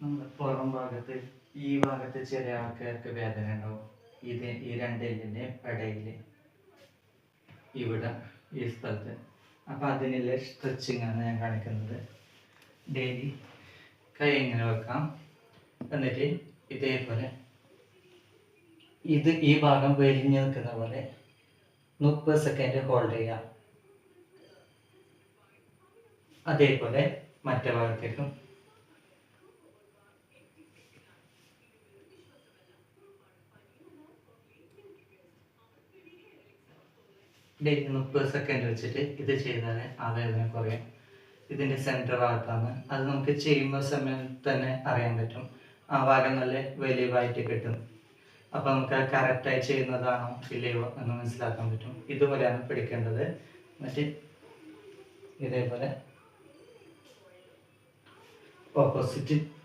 നമ്മുടെ പുറം ഭാഗത്ത് ഈ ഭാഗത്ത് ചില ആൾക്കാർക്ക് വേദന ഉണ്ടാവും. ഇത് ഈ രണ്ടെല്ലിന്റെ ഇടയിൽ ഇവിടെ ഈ സ്ഥലത്ത്. അപ്പോൾ അതിനുള്ള സ്ട്രെച്ചിങ് ആണ് ഞാൻ കാണിക്കുന്നത്. ഡെയിലി കൈ എങ്ങനെ വെക്കാം. എന്നിട്ട് ഇതേപോലെ ഇത് ഈ ഭാഗം വലിഞ്ഞു നിൽക്കുന്ന പോലെ മുപ്പത് സെക്കൻഡ് ഹോൾഡ് ചെയ്യാം അതേപോലെ മറ്റേ ഭാഗത്തേക്കും ഡെയിലി മുപ്പത് സെക്കൻഡ് വെച്ചിട്ട് ഇത് ചെയ്താൽ ആ വേദന കുറയും ഇതിന്റെ സെന്റർ ഭാഗത്താണ്. അത് നമുക്ക് ചെയ്യുമ്പോൾ സമയം തന്നെ അറിയാൻ പറ്റും. ആ ഭാഗം നല്ല വലിയതായിട്ട് കിട്ടും. അപ്പോൾ നമുക്ക് കറക്റ്റായി ചെയ്യുന്നതാണോ ഇല്ലയോ എന്ന് മനസ്സിലാക്കാൻ പറ്റും. ഇതുപോലെയാണ് പിടിക്കേണ്ടത്. എന്നിട്ട് ഇതേപോലെ ഓപ്പോസിറ്റ്